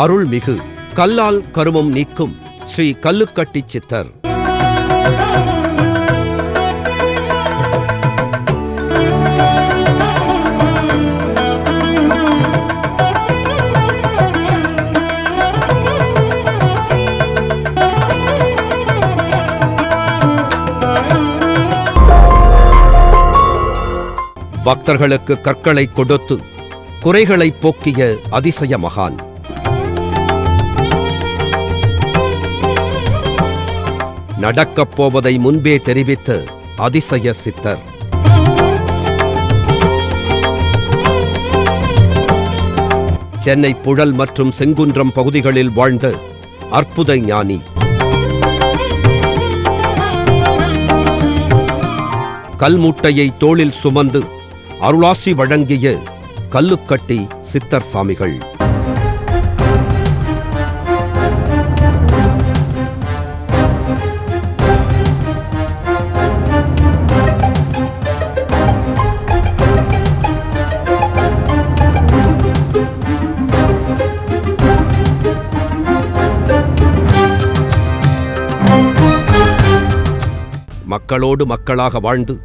அருள்மிகு கல்லால் கருமம் நீக்கும் ஸ்ரீ கல்லுக்கட்டி சித்தர். பக்தர்களுக்கு கற்களை கொடுத்து குறைகளை போக்கிய அதிசய மகான். நடக்கப் போவதை முன்பே தெரிவித்து அதிசய சித்தர் சென்னை புழல் மற்றும் செங்குன்றம் பகுதிகளில் வாழ்ந்த அற்புத ஞானி. கல்முட்டையை தோளில் சுமந்து அருளாசி வழங்கிய கல்லுக்கட்டி சித்தர் சாமிகள். மக்களோடு மக்களாக வாழ்ந்து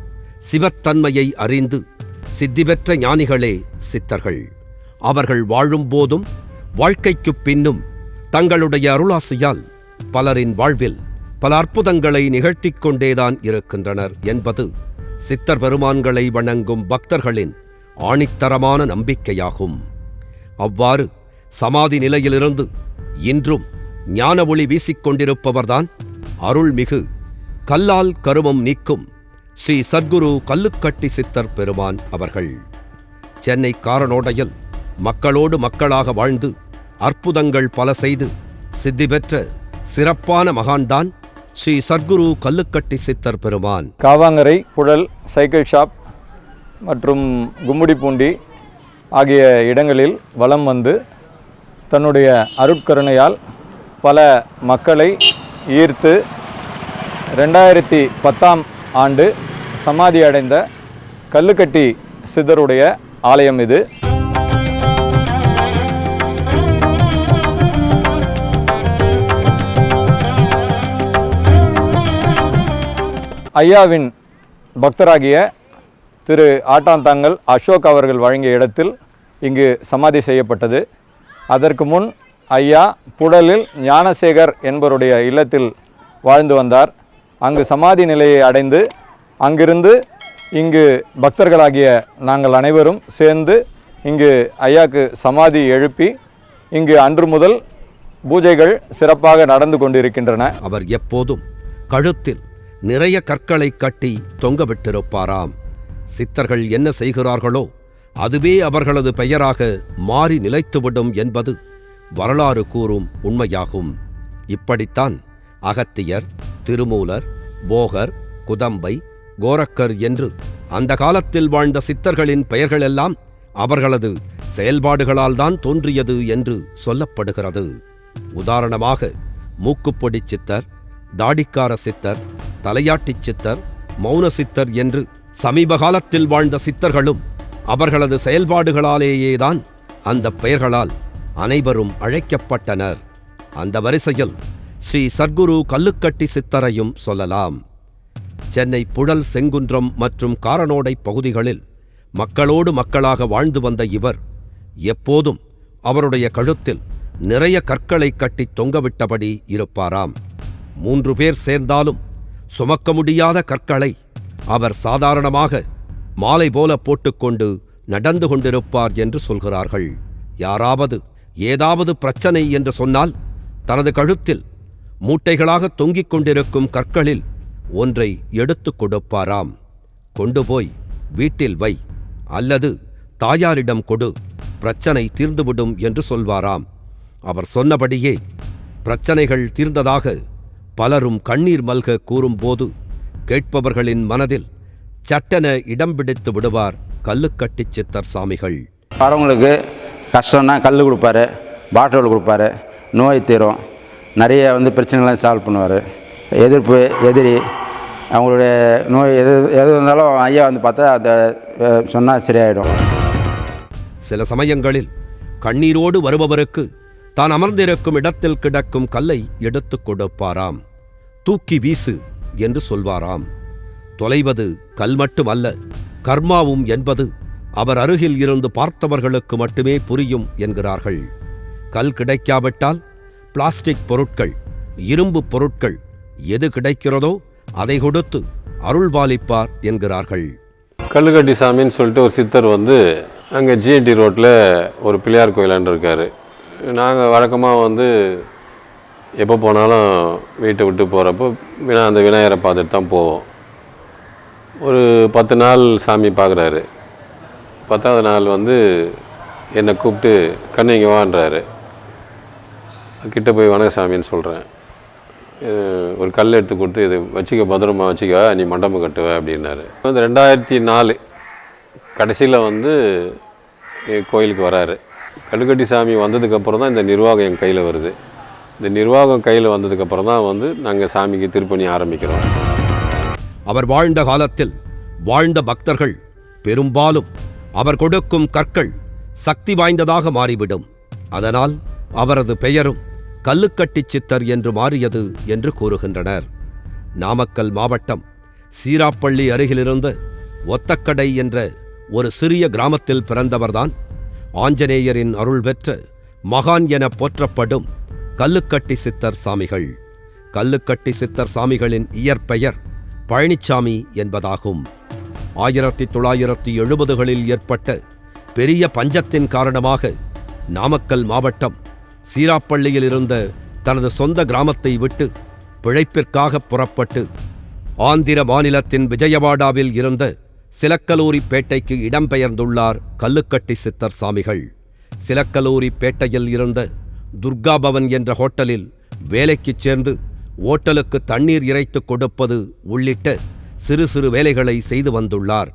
சிவத்தன்மையை அறிந்து சித்தி பெற்ற ஞானிகளே சித்தர்கள். அவர்கள் வாழும்போதும் வாழ்க்கைக்குப் பின்னும் தங்களுடைய அருளாசியால் பலரின் வாழ்வில் பல அற்புதங்களை நிகழ்த்திக் கொண்டேதான் இருக்கின்றனர் என்பது சித்தர் பெருமான்களை வணங்கும் பக்தர்களின் ஆணித்தரமான நம்பிக்கையாகும். அவ்வாறு சமாதி நிலையிலிருந்து இன்றும் ஞான ஒளி வீசிக்கொண்டிருப்பவர்தான் அருள்மிகு கல்லால் கருமம் நீக்கும் ஸ்ரீ சத்குரு கல்லுக்கட்டி சித்தர் பெருமான் அவர்கள். சென்னை காரனோடையில் மக்களோடு மக்களாக வாழ்ந்து அற்புதங்கள் பல செய்து சித்தி பெற்ற சிறப்பான மகான்தான் ஸ்ரீ சத்குரு கல்லுக்கட்டி சித்தர் பெருமான். காவாங்கரை புழல் சைக்கிள் ஷாப் மற்றும் கும்முடிப்பூண்டி ஆகிய இடங்களில் வலம் வந்து தன்னுடைய அருட்கருணையால் பல மக்களை ஈர்த்து ரெண்டாயிரத்தி பத்தாம் ஆண்டு சமாதி அடைந்த கல்லுக்கட்டி சித்தருடைய ஆலயம் இது. ஐயாவின் பக்தராகிய திரு ஆட்டாந்தாங்கல் அசோக் அவர்கள் வழங்கிய இடத்தில் இங்கு சமாதி செய்யப்பட்டது. அதற்கு முன் ஐயா புடலில் ஞானசேகர் என்பவருடைய இல்லத்தில் வாழ்ந்து வந்தார். அங்கு சமாதி நிலையை அடைந்து அங்கிருந்து இங்கு பக்தர்களாகிய நாங்கள் அனைவரும் சேர்ந்து இங்கு ஐயாக்கு சமாதி எழுப்பி இங்கு அன்று முதல் பூஜைகள் சிறப்பாக நடந்து கொண்டிருக்கின்றன. அவர் எப்போதும் கழுத்தில் நிறைய கற்களை கட்டி தொங்கவிட்டிருப்பாராம். சித்தர்கள் என்ன செய்கிறார்களோ அதுவே அவர்களது பெயராக மாறி நிலைத்துவிடும் என்பது வரலாறு கூறும் உண்மையாகும். இப்படித்தான் அகத்தியர் திருமூலர் போகர் குதம்பை கோரக்கர் என்று அந்த காலத்தில் வாழ்ந்த சித்தர்களின் பெயர்களெல்லாம் அவர்களது செயல்பாடுகளால் தான் தோன்றியது என்று சொல்லப்படுகிறது. உதாரணமாக மூக்குப்பொடி சித்தர் தாடிக்கார சித்தர் தலையாட்டிச் சித்தர் மௌன சித்தர் என்று சமீப காலத்தில் வாழ்ந்த சித்தர்களும் அவர்களது செயல்பாடுகளாலேயேதான் அந்த பெயர்களால் அனைவரும் அழைக்கப்பட்டனர். அந்த வரிசையில் ஸ்ரீ சர்க்குரு கல்லுக்கட்டி சித்தரையும் சொல்லலாம். சென்னை புழல் செங்குன்றம் மற்றும் காரனோடை பகுதிகளில் மக்களோடு மக்களாக வாழ்ந்து வந்த இவர் எப்போதும் அவருடைய கழுத்தில் நிறைய கற்களை கட்டி தொங்கவிட்டபடி இருப்பாராம். மூன்று பேர் சேர்ந்தாலும் சுமக்க முடியாத கற்களை அவர் சாதாரணமாக மாலை போல போட்டுக்கொண்டு நடந்து கொண்டிருப்பார் என்று சொல்கிறார்கள். யாராவது ஏதாவது பிரச்சனை என்று சொன்னால் தனது கழுத்தில் மூட்டைகளாக தொங்கிக் கொண்டிருக்கும் கற்களில் ஒன்றை எடுத்து கொடுப்பாராம். கொண்டு போய் வீட்டில் வை அல்லது தாயாரிடம் கொடு பிரச்சனை தீர்ந்துவிடும் என்று சொல்வாராம். அவர் சொன்னபடியே பிரச்சனைகள் தீர்ந்ததாக பலரும் கண்ணீர் மல்க கூறும்போது கேட்பவர்களின் மனதில் சட்டென இடம் பிடித்து விடுவார் கல்லுக்கட்டி சித்தர் சாமிகள். வரவங்களுக்கு கஷ்டம்னா கல் கொடுப்பாரு பாட்டில் கொடுப்பாரு நோய் தீரும். நிறைய வந்து பிரச்சனைலாம் சால்வ் பண்ணுவார். எதிர்ப்பு எதிரி அவங்களுடைய நோய் எது எது இருந்தாலும் ஐயா வந்து பார்த்தா அதை சொன்னால் சரியாயிடும். சில சமயங்களில் கண்ணீரோடு வருபவருக்கு தான் அமர்ந்திருக்கும் இடத்தில் கிடக்கும் கல்லை எடுத்து கொடுப்பாராம். தூக்கி வீசு என்று சொல்வாராம். தொலைவது கல் மட்டுமல்ல கர்மாவும் என்பது அவர் அருகில் இருந்து பார்த்தவர்களுக்கு மட்டுமே புரியும் என்கிறார்கள். கல் கிடைக்காவிட்டால் பிளாஸ்டிக் பொருட்கள் இரும்பு பொருட்கள் எது கிடைக்கிறதோ அதை கொடுத்து அருள்பாலிப்பார் என்கிறார்கள். கல்லுக்கட்டி சாமின்னு சொல்லிட்டு ஒரு சித்தர் வந்து அங்கே ஜிஎன்டி ரோட்டில் ஒரு பிள்ளையார் கோயிலாண்டு இருக்கார். நாங்கள் வழக்கமாக வந்து எப்போ போனாலும் வீட்டை விட்டு போகிறப்போ வினா அந்த விநாயகரை பார்த்துட்டு தான் போவோம். ஒரு பத்து நாள் சாமி பார்க்குறாரு. பத்தாவது நாள் வந்து என்னை கூப்பிட்டு கண்ணு இங்கே வான்றாரு. கிட்ட போய் வணக்க சாமின்னு சொல்கிறேன் ஒரு கல் எடுத்து கொடுத்து இது வச்சுக்க பத்திரமா வச்சுக்க நீ மண்டபம் கட்டுவ அப்படின்னாரு. வந்து ரெண்டாயிரத்தி நாலு கடைசியில் வந்து கோயிலுக்கு வராரு. கல்லுக்கட்டி சாமி வந்ததுக்கப்புறம் தான் இந்த நிர்வாகம் என் கையில் வருது. இந்த நிர்வாகம் கையில் வந்ததுக்கப்புறம் தான் வந்து நாங்கள் சாமிக்கு திருப்பணி ஆரம்பிக்கிறோம். அவர் வாழ்ந்த காலத்தில் வாழ்ந்த பக்தர்கள் பெரும்பாலும் அவர் கொடுக்கும் கற்கள் சக்தி வாய்ந்ததாக மாறிவிடும். அதனால் அவரது பெயரும் கல்லுக்கட்டிச் சித்தர் என்று மாறியது என்று கூறுகின்றனர். நாமக்கல் மாவட்டம் சீராப்பள்ளி அருகிலிருந்து ஒத்தக்கடை என்ற ஒரு சிறிய கிராமத்தில் பிறந்தவர்தான் ஆஞ்சநேயரின் அருள் பெற்ற மகான் என போற்றப்படும் கல்லுக்கட்டி சித்தர் சாமிகள். கல்லுக்கட்டி சித்தர் சாமிகளின் இயற்பெயர் பழனிச்சாமி என்பதாகும். ஆயிரத்தி தொள்ளாயிரத்தி எழுபதுகளில் ஏற்பட்ட பெரிய பஞ்சத்தின் காரணமாக நாமக்கல் மாவட்டம் சீராப்பள்ளியில் இருந்த தனது சொந்த கிராமத்தை விட்டு பிழைப்பிற்காக புறப்பட்டு ஆந்திர மாநிலத்தின் விஜயவாடாவில் இருந்த சிலக்கலூரி பேட்டைக்கு இடம்பெயர்ந்துள்ளார் கல்லுக்கட்டி சித்தர் சாமிகள். சிலக்கலூரி பேட்டையில் இருந்த துர்காபவன் என்ற ஹோட்டலில் வேலைக்குச் சேர்ந்து ஓட்டலுக்கு தண்ணீர் இறைத்து கொடுப்பது உள்ளிட்ட சிறு சிறு வேலைகளை செய்து வந்துள்ளார்.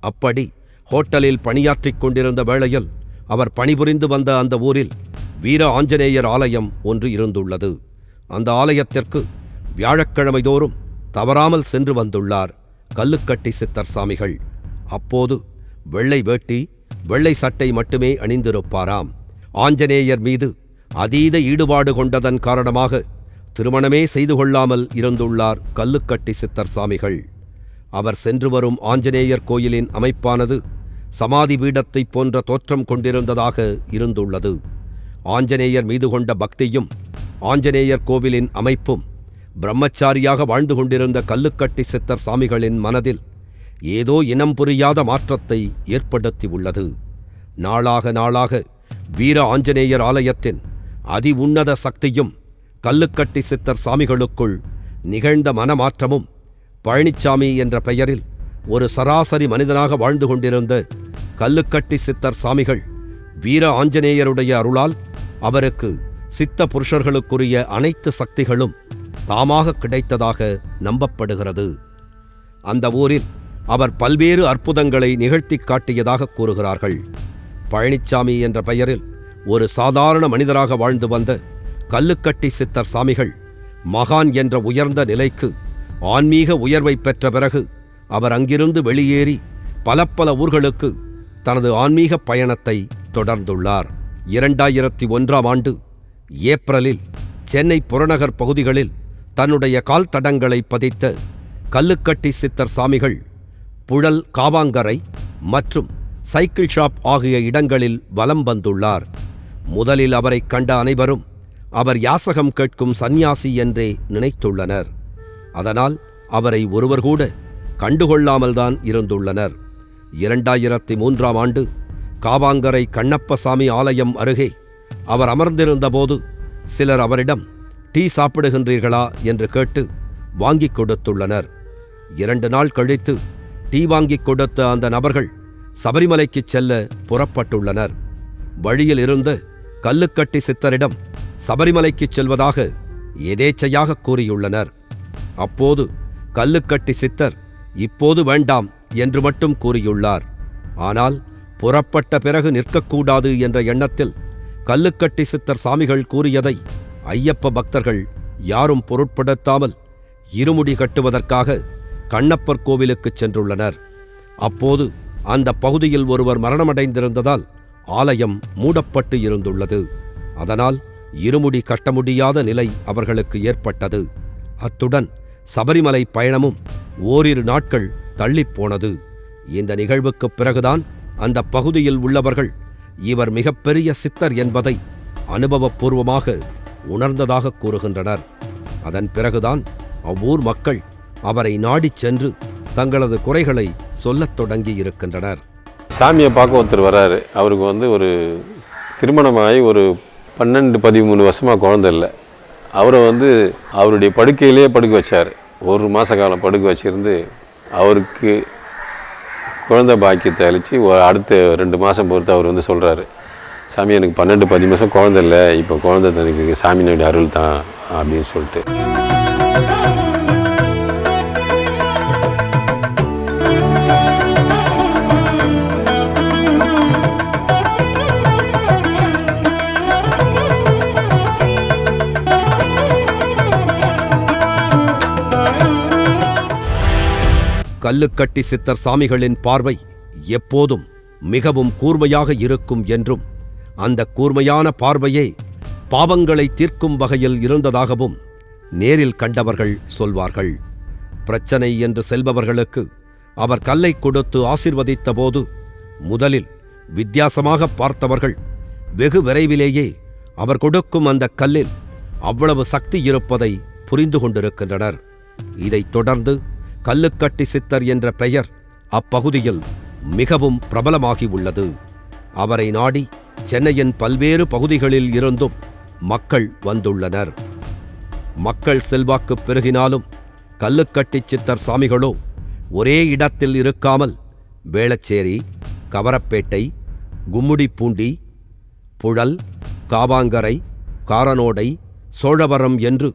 அப்படி ஹோட்டலில் பணியாற்றிக் கொண்டிருந்த வேளையில் அவர் பணிபுரிந்து வந்த அந்த ஊரில் வீர ஆஞ்சநேயர் ஆலயம் ஒன்று இருந்துள்ளது. அந்த ஆலயத்திற்கு வியாழக்கிழமை தோறும் தவறாமல் சென்று வந்துள்ளார் கல்லுக்கட்டி சித்தர் சாமிகள். அப்போது வெள்ளை வேட்டி வெள்ளை சட்டை மட்டுமே அணிந்திருப்பாராம். ஆஞ்சநேயர் மீது அதீத ஈடுபாடு கொண்டதன் காரணமாக திருமணமே செய்து கொள்ளாமல் இருந்துள்ளார் கல்லுக்கட்டி சித்தர் சாமிகள். அவர் சென்று வரும் ஆஞ்சநேயர் கோயிலின் அமைப்பானது சமாதி பீடத்தைப் போன்ற தோற்றம் கொண்டிருந்ததாக இருந்துள்ளது. ஆஞ்சநேயர் மீது கொண்ட பக்தியும் ஆஞ்சநேயர் கோவிலின் அமைப்பும் பிரம்மச்சாரியாக வாழ்ந்து கொண்டிருந்த கல்லுக்கட்டி சித்தர் சாமிகளின் மனதில் ஏதோ இனம் புரியாத மாற்றத்தை ஏற்படுத்தி உள்ளது. நாளாக நாளாக வீர ஆஞ்சநேயர் ஆலயத்தின் அதி உன்னத சக்தியும் கல்லுக்கட்டி சித்தர் சாமிகளுக்குள் நிகழ்ந்த மனமாற்றமும் பழனிச்சாமி என்ற பெயரில் ஒரு சராசரி மனிதனாக வாழ்ந்து கொண்டிருந்த கல்லுக்கட்டி சித்தர் சாமிகள் வீர ஆஞ்சநேயருடைய அருளால் அவருக்கு சித்த புருஷர்களுக்குரிய அனைத்து சக்திகளும் தாமாக கிடைத்ததாக நம்பப்படுகிறது. அந்த ஊரில் அவர் பல்வேறு அற்புதங்களை நிகழ்த்திக் காட்டியதாக கூறுகிறார்கள். பழனிச்சாமி என்ற பெயரில் ஒரு சாதாரண மனிதராக வாழ்ந்து வந்த கல்லுக்கட்டி சித்தர் சாமிகள் மகான் என்ற உயர்ந்த நிலைக்கு ஆன்மீக உயர்வை பெற்ற பிறகு அவர் அங்கிருந்து வெளியேறி பல பல ஊர்களுக்கு தனது ஆன்மீக பயணத்தை தொடர்ந்துள்ளார். இரண்டாயிரத்தி ஒன்றாம் ஆண்டு ஏப்ரலில் சென்னை புறநகர் பகுதிகளில் தன்னுடைய கால் தடங்களை பதித்த கல்லுக்கட்டி சித்தர் சாமிகள் புழல் காவாங்கரை மற்றும் சைக்கிள் ஷாப் ஆகிய இடங்களில் வலம் வந்துள்ளார். முதலில் அவரை கண்ட அனைவரும் அவர் யாசகம் கேட்கும் சந்நியாசி என்றே நினைத்துள்ளனர். அதனால் அவரை ஒருவர் கூட கண்டுகொள்ளாமல்தான் இருந்துள்ளனர். இரண்டாயிரத்தி மூன்றாம் ஆண்டு காவாங்கரை கண்ணப்பசாமி ஆலயம் அருகே அவர் அமர்ந்திருந்தபோது சிலர் அவரிடம் டீ சாப்பிடுகின்றீர்களா? என்று கேட்டு வாங்கிக் கொடுத்துள்ளனர். இரண்டு நாள் கழித்து டீ வாங்கிக் கொடுத்த அந்த நபர்கள் சபரிமலைக்குச் செல்ல புறப்பட்டுள்ளனர். வழியில் இருந்த கல்லுக்கட்டி சித்தரிடம் சபரிமலைக்குச் செல்வதாக எதேச்சையாக கூறியுள்ளனர். அப்போது கல்லுக்கட்டி சித்தர் இப்போது வேண்டாம் என்று மட்டும் கூறியுள்ளார். ஆனால் புறப்பட்ட பிறகு நிற்கக்கூடாது என்ற எண்ணத்தில் கல்லுக்கட்டி சித்தர் சாமிகள் கூறியதை ஐயப்ப பக்தர்கள் யாரும் பொருட்படுத்தாமல் இருமுடி கட்டுவதற்காக கண்ணப்பர் கோவிலுக்குச் சென்றுள்ளனர். அப்போது அந்த பகுதியில் ஒருவர் மரணமடைந்திருந்ததால் ஆலயம் மூடப்பட்டு இருந்துள்ளது. அதனால் இருமுடி கட்ட முடியாத நிலை அவர்களுக்கு ஏற்பட்டது. அத்துடன் சபரிமலை பயணமும் ஓரிரு நாட்கள் தள்ளிப்போனது இந்த நிகழ்வுக்குப் பிறகுதான் அந்த பகுதியில் உள்ளவர்கள் இவர் மிகப்பெரிய சித்தர் என்பதை அனுபவபூர்வமாக உணர்ந்ததாக கூறுகின்றனர். அதன் பிறகுதான் அவ்வூர் மக்கள் அவரை நாடிச் சென்று தங்களது குறைகளை சொல்லத் தொடங்கி இருக்கின்றனர். சாமியை பார்க்க ஒருத்தர் வராரு. அவருக்கு வந்து ஒரு திருமணமாகி ஒரு பன்னெண்டு பதிமூணு வருஷமாக குழந்தை இல்லை. அவரை வந்து அவருடைய படுக்கையிலேயே படுக்க வச்சார். ஒரு மாத காலம் படுக்க வச்சிருந்து அவருக்கு குழந்தை பாக்கியத்தை அழித்து அடுத்த ரெண்டு மாதம் பொறுத்து அவர் வந்து சொல்கிறாரு சாமி எனக்கு பன்னெண்டு பதிமூணு மாதம் குழந்தை இல்லை. இப்போ குழந்தை எனக்கு சாமியினுடைய அருள் தான் அப்படின்னு சொல்லிட்டு. கல்லுக்கட்டி சித்தர் சாமிகளின் பார்வை எப்போதும் மிகவும் கூர்மையாக இருக்கும் என்றும் அந்த கூர்மையான பார்வையே பாவங்களை தீர்க்கும் வகையில் இருந்ததாகவும் நேரில் கண்டவர்கள் சொல்வார்கள். பிரச்சனை என்று செல்பவர்களுக்கு அவர் கல்லை கொடுத்து ஆசிர்வதித்த போது முதலில் வித்தியாசமாக பார்த்தவர்கள் வெகு விரைவிலேயே அவர் கொடுக்கும் அந்த கல்லில் அவ்வளவு சக்தி இருப்பதை புரிந்து கொண்டிருக்கின்றனர். இதைத் தொடர்ந்து கல்லுக்கட்டி சித்தர் என்ற பெயர் அப்பகுதியில் மிகவும் பிரபலமாகி உள்ளது. அவரை நாடி சென்னையின் பல்வேறு பகுதிகளில் இருந்தும் மக்கள் வந்துள்ளனர். மக்கள் செல்வாக்கு பெருகினாலும் கல்லுக்கட்டி சித்தர் சாமிகளோ ஒரே இடத்தில் இருக்காமல் வேளச்சேரி கவரப்பேட்டை கும்முடிப்பூண்டி புழல் காவாங்கரை காரனோடை சோழவரம் என்று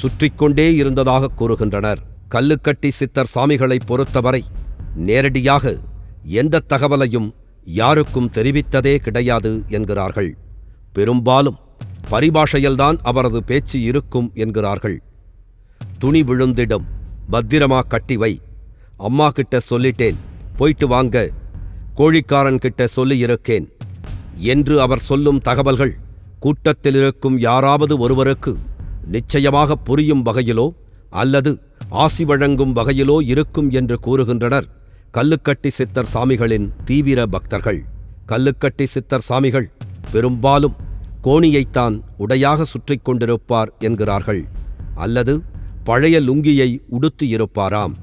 சுற்றிக்கொண்டே இருந்ததாக கூறுகின்றனர். கல்லுக்கட்டி சித்தர் சாமிகளை பொறுத்தவரை நேரடியாக எந்த தகவலையும் யாருக்கும் தெரிவித்ததே கிடையாது என்கிறார்கள். பெரும்பாலும் பரிபாஷையில்தான் அவரது பேச்சு இருக்கும் என்கிறார்கள். துணி விழுந்திடும் பத்திரமா கட்டி வை. அம்மா கிட்ட சொல்லிட்டேன் போயிட்டு வாங்க. கோழிக்காரன் கிட்ட சொல்லியிருக்கேன் என்று அவர் சொல்லும் தகவல்கள் கூட்டத்தில் இருக்கும் யாராவது ஒருவருக்கு நிச்சயமாக புரியும் வகையிலோ அல்லது ஆசி வழங்கும் வகையிலோ இருக்கும் என்று கூறுகின்றனர். கல்லுக்கட்டி சித்தர் சாமிகளின் தீவிர பக்தர்கள். கல்லுக்கட்டி சித்தர் சாமிகள் பெரும்பாலும் கோணியைத்தான் உடையாக சுற்றிக் கொண்டிருப்பார் என்கிறார்கள். அல்லது பழைய லுங்கியை உடுத்தியிருப்பாராம்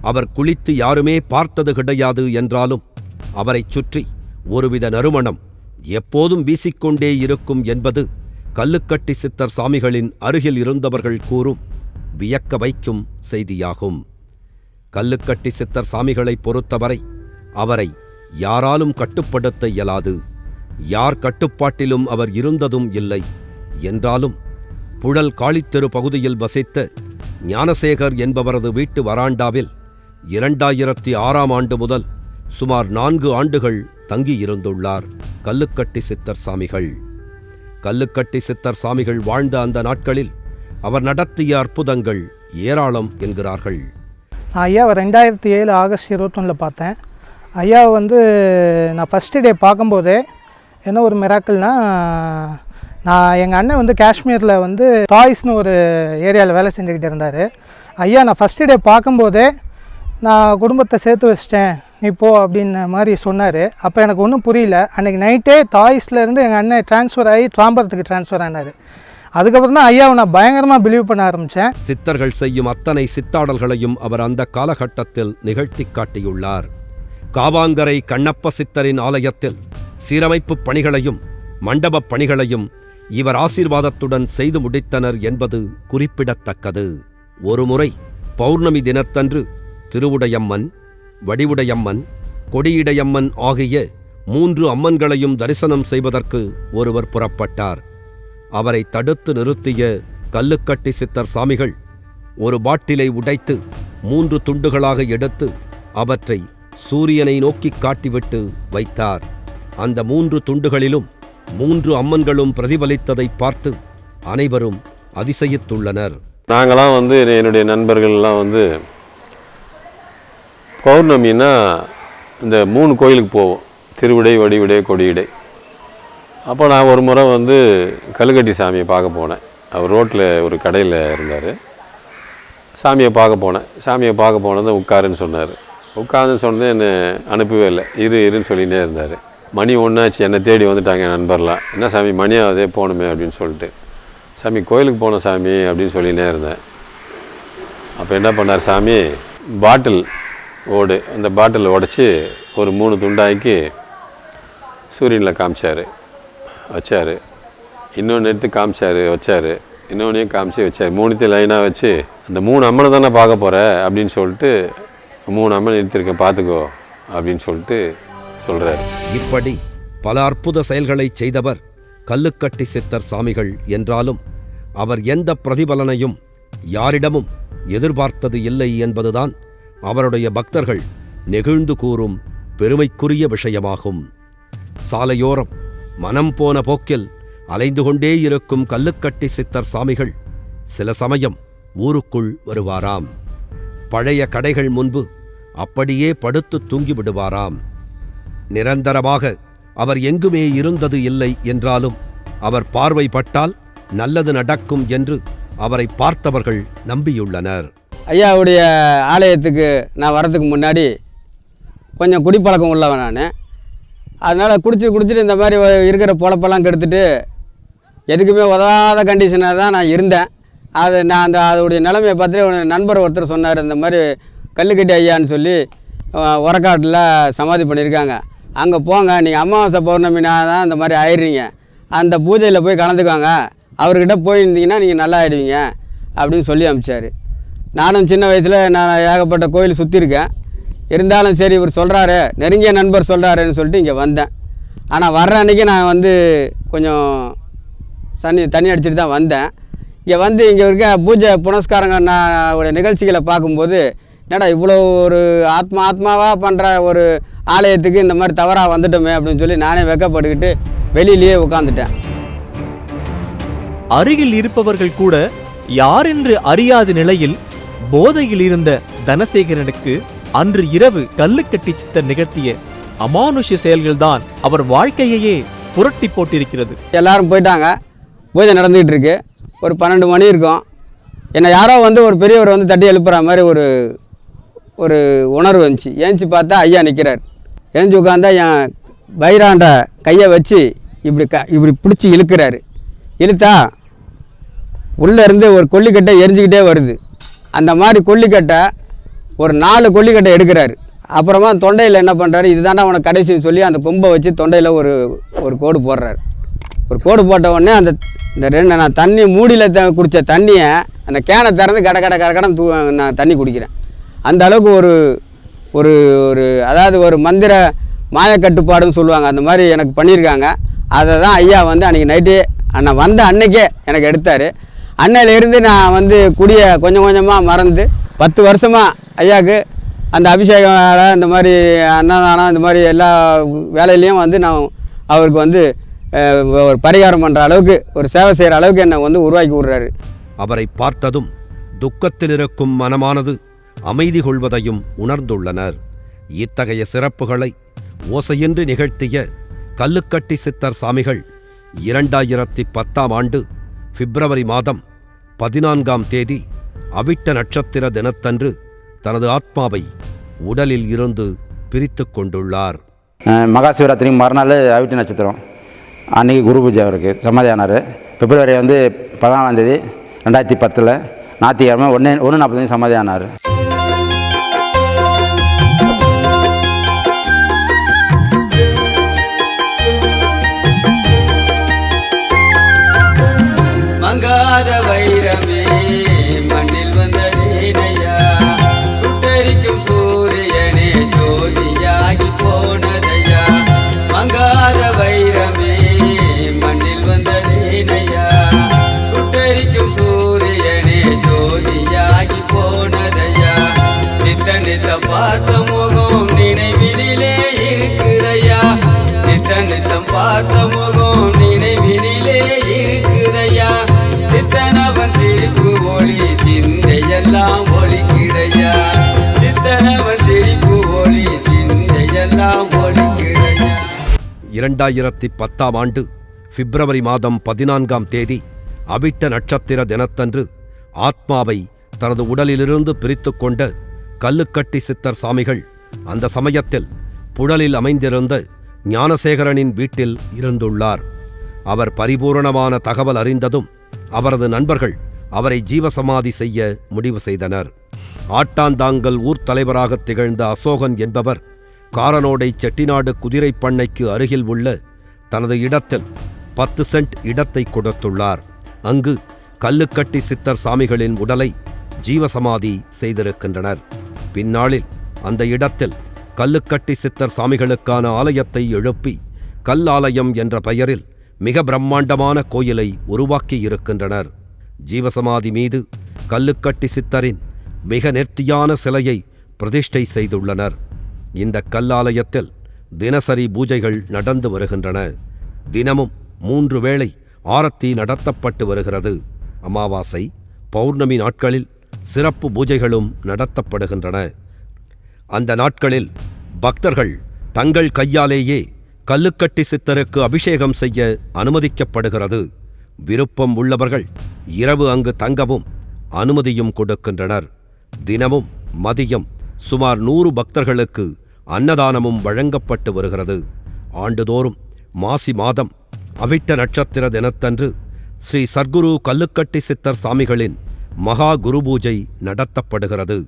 அவர் குளித்து யாருமே பார்த்தது கிடையாது என்றாலும் அவரைச் சுற்றி ஒருவித நறுமணம் எப்போதும் வீசிக்கொண்டே இருக்கும் என்பது கல்லுக்கட்டி சித்தர் சாமிகளின் அருகில் இருந்தவர்கள் கூறும் வியக்க வைக்கும் செய்தியாகும். கல்லுக்கட்டி சித்தர் சாமிகளை பொறுத்தவரை அவரை யாராலும் கட்டுப்படுத்த இயலாது. யார் கட்டுப்பாட்டிலும் அவர் இருந்ததும் இல்லை. என்றாலும் புழல் காளித்தெரு பகுதியில் வசித்த ஞானசேகர் என்பவரது வீட்டு வராண்டாவில் இரண்டாயிரத்தி ஆறாம் ஆண்டு முதல் சுமார் நான்கு ஆண்டுகள் தங்கியிருந்துள்ளார் கல்லுக்கட்டி சித்தர் சாமிகள். கல்லுக்கட்டி சித்தர் சாமிகள் வாழ்ந்த அந்த நாட்களில் அவர் நடத்திய அற்புதங்கள் ஏராளம் என்கிறார்கள். நான் ஐயாவை ரெண்டாயிரத்தி ஏழு ஆகஸ்ட் இருபத்தொன்னில் பார்த்தேன். ஐயாவை வந்து நான் ஃபஸ்ட்டு டே பார்க்கும்போதே என்ன ஒரு மிராக்கள்னால் நான் எங்கள் அண்ணன் வந்து காஷ்மீரில் வந்து டாய்ஸ்னு ஒரு ஏரியாவில் வேலை செஞ்சுக்கிட்டு இருந்தார். ஐயா நான் ஃபஸ்ட்டு டே பார்க்கும்போதே நான் குடும்பத்தை சேர்த்து வச்சிட்டேன் நீ போ அப்படின்ன மாதிரி சொன்னார். அப்போ எனக்கு ஒன்றும் புரியல. அன்றைக்கி நைட்டே டாய்ஸ்லேருந்து எங்கள் அண்ணன் ட்ரான்ஸ்ஃபர் ஆகி தாம்பரத்துக்கு ட்ரான்ஸ்ஃபர் ஆனார். அதுக்கப்புறம் தான் ஐயாவை நான் பயங்கரமாக பிலீவ் பண்ண ஆரம்பித்தேன் சித்தர்கள் செய்யும் அத்தனை சித்தாடல்களையும் அவர் அந்த காலகட்டத்தில் நிகழ்த்தி காட்டியுள்ளார். காவாங்கரை கண்ணப்ப சித்தரின் ஆலயத்தில் சீரமைப்புப் பணிகளையும் மண்டபப் பணிகளையும் இவர் ஆசீர்வாதத்துடன் செய்து முடித்தனர் என்பது குறிப்பிடத்தக்கது. ஒருமுறை பௌர்ணமி தினத்தன்று திருவுடையம்மன் வடிவுடையம்மன் கொடியிடையம்மன் ஆகிய மூன்று அம்மன்களையும் தரிசனம் செய்வதற்கு ஒருவர் புறப்பட்டார். அவரை தடுத்து நிறுத்திய கல்லுக்கட்டி சித்தர் சாமிகள் ஒரு பாட்டிலை உடைத்து மூன்று துண்டுகளாக எடுத்து அவற்றை சூரியனை நோக்கிக் காட்டிவிட்டு வைத்தார். அந்த மூன்று துண்டுகளிலும் மூன்று அம்மன்களும் பிரதிபலித்ததை பார்த்து அனைவரும் அதிசயித்துள்ளனர். நாங்களாம் வந்து என்னுடைய நண்பர்கள்லாம் வந்து பௌர்ணமின்னா இந்த மூணு கோயிலுக்கு போவோம். திருவிடை வடிவிடை கொடியிடை. அப்போ நான் ஒரு முறை வந்து கல்லுக்கட்டி சாமியை பார்க்க போனேன். அவர் ரோட்டில் ஒரு கடையில் இருந்தார். சாமியை பார்க்க போனேன். சாமியை பார்க்க போனது உட்காருன்னு சொன்னார். உட்காருன்னு சொன்னது என்னை அனுப்பவே இல்லை. இரு இருன்னு சொல்லிகிட்டே இருந்தார். மணி ஒன்றாச்சு என்னை தேடி வந்துட்டாங்க என் நண்பர்லாம். என்ன சாமி மணியாவதே போகணுமே அப்படின்னு சொல்லிட்டு. சாமி கோயிலுக்கு போன சாமி அப்படின்னு சொல்லினே இருந்தேன். அப்போ என்ன பண்ணார் சாமி? பாட்டில் ஓடு. அந்த பாட்டில் உடச்சி ஒரு மூணு துண்டாக்கி சூரியனில் காமிச்சார். வச்சார். இன்னொன்று எடுத்து காமிச்சார் வச்சார். இன்னொன்றையும் காமிச்சு வச்சார். மூணுத்தையும் லைனாக வச்சு அந்த மூணு அம்மனை தானே பார்க்க போகிற அப்படின்னு சொல்லிட்டு மூணு அம்மன் எடுத்திருக்கேன் பார்த்துக்கோ அப்படின்னு சொல்லிட்டு சொல்கிறார் இப்படி பல அற்புத செயல்களைச் செய்தவர் கல்லுக்கட்டி சித்தர் சாமிகள் என்றாலும் அவர் எந்த பிரதிபலனையும் யாரிடமும் எதிர்பார்த்தது இல்லை என்பதுதான் அவருடைய பக்தர்கள் நெகிழ்ந்து கூறும் பெருமைக்குரிய விஷயமாகும். சாலையோரம் மனம் போன போக்கில் அலைந்து கொண்டே இருக்கும் கல்லுக்கட்டி சித்தர் சாமிகள் சில சமயம் ஊருக்குள் வருவாராம். பழைய கடைகள் முன்பு அப்படியே படுத்து தூங்கிவிடுவாராம் நிரந்தரமாக அவர் எங்குமே இருந்தது இல்லை என்றாலும் அவர் பார்வைப்பட்டால் நல்லது நடக்கும் என்று அவரை பார்த்தவர்கள் நம்பியுள்ளனர். ஐயாவுடைய ஆலயத்துக்கு நான் வரதுக்கு முன்னாடி கொஞ்சம் குடிப்பழக்கம் உள்ளவன் நான். அதனால் குடிச்சிட்டு குடிச்சிட்டு இந்த மாதிரி இருக்கிற பொழப்பெல்லாம் கெடுத்துட்டு எதுக்குமே உதவாத கண்டிஷனாக தான் நான் இருந்தேன். அது நான் அந்த அதோடைய நிலைமையை பார்த்துட்டு நண்பர் ஒருத்தர் சொன்னார் இந்த மாதிரி கல்லுக்கட்டி ஐயான்னு சொல்லி உரக்காட்டில் சமாதி பண்ணியிருக்காங்க. அங்கே போங்க நீங்கள் அமாவாசை பௌர்ணமினா தான் இந்த மாதிரி ஆயிடுறீங்க. அந்த பூஜையில் போய் கலந்துக்கோங்க. அவர்கிட்ட போயிருந்தீங்கன்னா நீங்கள் நல்லா ஆயிடுவீங்க அப்படின்னு சொல்லி அனுப்பிச்சார் நானும் சின்ன வயசில் நான் ஏகப்பட்ட கோயில் சுற்றிருக்கேன் இருந்தாலும் சரி இவர் சொல்கிறாரு நெருங்கிய நண்பர் சொல்கிறாருன்னு சொல்லிட்டு இங்கே வந்தேன். ஆனால் வர்ற அன்றைக்கி நான் வந்து கொஞ்சம் தண்ணி தண்ணி அடிச்சுட்டு தான் வந்தேன். இங்கே வந்து இங்கே இருக்க பூஜை புனஸ்காரங்க நான் உடைய நிகழ்ச்சிகளை பார்க்கும்போது என்னடா இவ்வளோ ஒரு ஆத்மா ஆத்மாவாக பண்ணுற ஒரு ஆலயத்துக்கு இந்த மாதிரி தவறாக வந்துட்டோமே அப்படின்னு சொல்லி நானே வெக்கப்பட்டுக்கிட்டு வெளியிலேயே உட்காந்துட்டேன் அருகில் இருப்பவர்கள் கூட யார் என்று அறியாத நிலையில் போதையில் இருந்த தனசேகரனுக்கு அன்று இரவு கல்லுக்கட்டி சித்தர் நிகழ்த்திய அமானுஷ்ய செயல்கள்தான் அவர் வாழ்க்கையையே புரட்டி போட்டிருக்கிறது. எல்லாரும் போயிட்டாங்க. பூஜை நடந்துக்கிட்டு இருக்கு ஒரு பன்னெண்டு மணி இருக்கும். என்னை யாரோ வந்து ஒரு பெரியவர் வந்து தட்டி எழுப்புற மாதிரி ஒரு ஒரு உணர்வு வந்துச்சு. ஏஞ்சி பார்த்தா ஐயா நிற்கிறார் ஏஞ்சி உட்காந்தா என் வைராண்ட கையை வச்சு இப்படி க இப்படி பிடிச்சி இழுக்கிறாரு. இழுத்தா உள்ளேருந்து ஒரு கொல்லிக்கட்டை எரிஞ்சுக்கிட்டே வருது. அந்த மாதிரி கொல்லிக்கட்டை ஒரு நாலு கொல்லிக்கட்டை எடுக்கிறாரு. அப்புறமா தொண்டையில் என்ன பண்ணுறாரு இதுதாண்டா அவனை கடைசின்னு சொல்லி அந்த கொம்பை வச்சு தொண்டையில் ஒரு ஒரு கோடு போடுறாரு. ஒரு கோடு போட்ட உடனே அந்த இந்த ரெண்டு நான் தண்ணி மூடியில் த குடித்த தண்ணியை அந்த கேனை திறந்து கட கட கட கடன் தூ நான் தண்ணி குடிக்கிறேன். அந்த அளவுக்கு ஒரு ஒரு ஒரு அதாவது ஒரு மந்திர மாயக்கட்டுப்பாடுன்னு சொல்லுவாங்க. அந்த மாதிரி எனக்கு பண்ணியிருக்காங்க. அதை தான் ஐயா வந்து அன்றைக்கி நைட்டே அண்ணன் வந்த அன்னைக்கே எனக்கு எடுத்தார். அன்னையிலேருந்து நான் வந்து குடியை கொஞ்சம் கொஞ்சமாக மறந்து பத்து வருஷமாக ஐயாவுக்கு அந்த அபிஷேகம் வேலை இந்த மாதிரி அன்னதானம் இந்த மாதிரி எல்லா வேலையிலையும் வந்து நான் அவருக்கு வந்து ஒரு பரிகாரம் பண்ணுற அளவுக்கு ஒரு சேவை செய்கிற அளவுக்கு என்னை வந்து உருவாக்கி விடுறாரு. அவரை பார்த்ததும் துக்கத்தில் இருக்கும் மனமானது அமைதி கொள்வதையும் உணர்ந்துள்ளனர். இத்தகைய சிறப்புகளை ஓசையின்றி நிகழ்த்திய கல்லுக்கட்டி சித்தர் சாமிகள் இரண்டாயிரத்தி பத்தாம் ஆண்டு பிப்ரவரி மாதம் பதினான்காம் தேதி அவிட்ட நட்சத்திர தினத்தன்று தனது ஆத்மாவை உடலில் இருந்து பிரித்து கொண்டுள்ளார். மகா சிவராத்திரிக்கு மறுநாள் அவிட்டு நட்சத்திரம். அன்றைக்கி குரு பூஜை அவருக்கு. சமாதானார் பிப்ரவரி வந்து பதினாலாம் தேதி ரெண்டாயிரத்தி பத்தில் ஞாயிற்றுக்கிழமை ஒன்று ஒன்று நாற்பது சமாதி இரண்டாயிரத்தி பத்தாம் ஆண்டு பிப்ரவரி மாதம் பதினான்காம் தேதி அவிட்ட நட்சத்திர தினத்தன்று ஆத்மாவை தனது உடலிலிருந்து பிரித்து கொண்ட கல்லுக்கட்டி சித்தர் சாமிகள் அந்த சமயத்தில் புழலில் அமைந்திருந்த ஞானசேகரனின் வீட்டில் இருந்துள்ளார். அவர் பரிபூரணமான தகவல் அறிந்ததும் அவரது நண்பர்கள் அவரை ஜீவசமாதி செய்ய முடிவு செய்தனர். ஆட்டாந்தாங்கல் ஊர் தலைவராக திகழ்ந்த அசோகன் என்பவர் காரனோடை செட்டிநாடு குதிரைப் பண்ணைக்கு அருகில் உள்ள தனது இடத்தில் பத்து சென்ட் இடத்தை கொடுத்துள்ளார். அங்கு கல்லுக்கட்டி சித்தர் சாமிகளின் உடலை ஜீவசமாதி செய்திருக்கின்றனர். பின்னாளில் அந்த இடத்தில் கல்லுக்கட்டி சித்தர் சாமிகளுக்கான ஆலயத்தை எழுப்பி கல்லாலயம் என்ற பெயரில் மிக பிரம்மாண்டமான கோயிலை உருவாக்கி இருக்கின்றனர் ஜீவசமாதி மீது கல்லுக்கட்டி சித்தரின் மிக நேர்த்தியான சிலையை பிரதிஷ்டை செய்துள்ளனர். இந்த கல்லாலயத்தில் தினசரி பூஜைகள் நடந்து வருகின்றன. தினமும் மூன்று வேளை ஆரத்தி நடத்தப்பட்டு வருகிறது. அமாவாசை பௌர்ணமி நாட்களில் சிறப்பு பூஜைகளும் நடத்தப்படுகின்றன. அந்த நாட்களில் பக்தர்கள் தங்கள் கையாலேயே கல்லுக்கட்டி சித்தருக்கு அபிஷேகம் செய்ய அனுமதிக்கப்படுகிறது. விருப்பம் உள்ளவர்கள் இரவு அங்கு தங்கவும் அனுமதியும் கொடுக்கின்றனர். தினமும் மதியம் சுமார் நூறு பக்தர்களுக்கு அன்னதானமும் வழங்கப்பட்டு வருகிறது. ஆண்டுதோறும் மாசி மாதம் அவிட்ட நட்சத்திர தினத்தன்று ஸ்ரீ சர்க்குரு கல்லுக்கட்டி சித்தர் சாமிகளின் மகா குரு பூஜை நடத்தப்படுகிறது.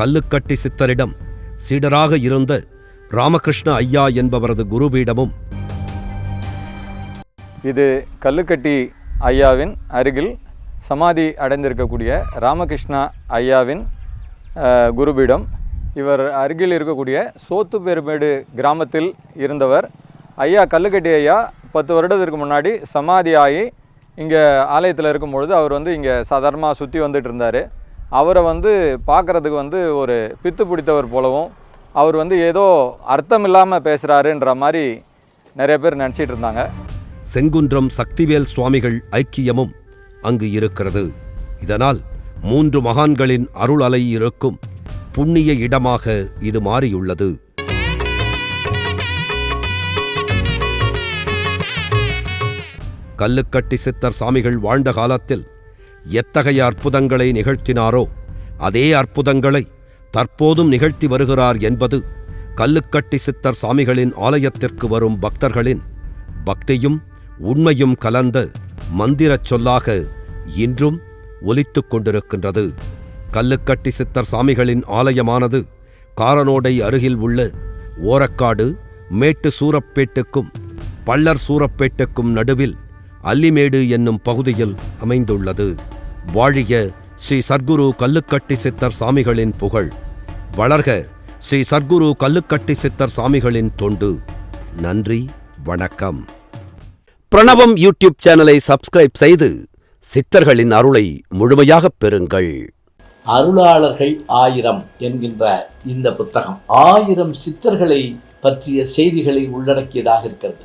கல்லுக்கட்டி சித்தரிடம் சீடராக இருந்த ராமகிருஷ்ண ஐயா என்பவரது குருபீடமும். இது கல்லுக்கட்டி ஐயாவின் அருகில் சமாதி அடைந்திருக்கக்கூடிய ராமகிருஷ்ணா ஐயாவின் குருபீடம். இவர் அருகில் இருக்கக்கூடிய சோத்து பெருமேடு கிராமத்தில் இருந்தவர். ஐயா கல்லுக்கட்டி ஐயா பத்து வருடத்திற்கு முன்னாடி சமாதி ஆகி இங்கே ஆலயத்தில் இருக்கும் பொழுது அவர் வந்து இங்கே சாதாரணமாக சுற்றி வந்துட்டு இருந்தார். அவரை வந்து பார்க்குறதுக்கு வந்து ஒரு பித்து பிடித்தவர் போலவும் அவர் வந்து ஏதோ அர்த்தம் இல்லாமல் பேசுகிறாருன்ற மாதிரி நிறைய பேர் நினச்சிட்டு இருந்தாங்க. செங்குன்றம் சக்திவேல் சுவாமிகள் ஐக்கியமும் அங்கு இருக்கிறது. இதனால் மூன்று மகான்களின் அருள் அலை இருக்கும் புண்ணிய இடமாக இது மாறியுள்ளது. கல்லுக்கட்டி சித்தர் சாமிகள் வாழ்ந்த காலத்தில் எத்தகைய அற்புதங்களை நிகழ்த்தினாரோ அதே அற்புதங்களை தற்போதும் நிகழ்த்தி வருகிறார் என்பது கல்லுக்கட்டி சித்தர் சாமிகளின் ஆலயத்திற்கு வரும் பக்தர்களின் பக்தியும் உண்மையும் கலந்த மந்திரச் சொல்லாக இன்றும் ஒலித்துக் கொண்டிருக்கின்றது. கல்லுக்கட்டி சித்தர் சாமிகளின் ஆலயமானது காரனோடை அருகில் உள்ள ஓரக்காடு மேட்டு சூரப்பேட்டுக்கும் பள்ளர் சூரப்பேட்டுக்கும் நடுவில் அல்லிமேடு என்னும் பகுதியில் அமைந்துள்ளது. வாழிய ஸ்ரீ சர்க்குரு கல்லுக்கட்டி சித்தர் சாமிகளின் புகழ். வளர்க ஸ்ரீ சர்க்குரு கல்லுக்கட்டி சித்தர் சாமிகளின் தொண்டு. நன்றி வணக்கம். பிரணவம் யூடியூப் சேனலை சப்ஸ்கிரைப் செய்து சித்தர்களின் அருளை முழுமையாகப் பெறுங்கள். அருளாளர்கள் ஆயிரம் என்கின்ற இந்த புத்தகம் ஆயிரம் சித்தர்களை பற்றிய செய்திகளை உள்ளடக்கியதாக இருக்கிறது.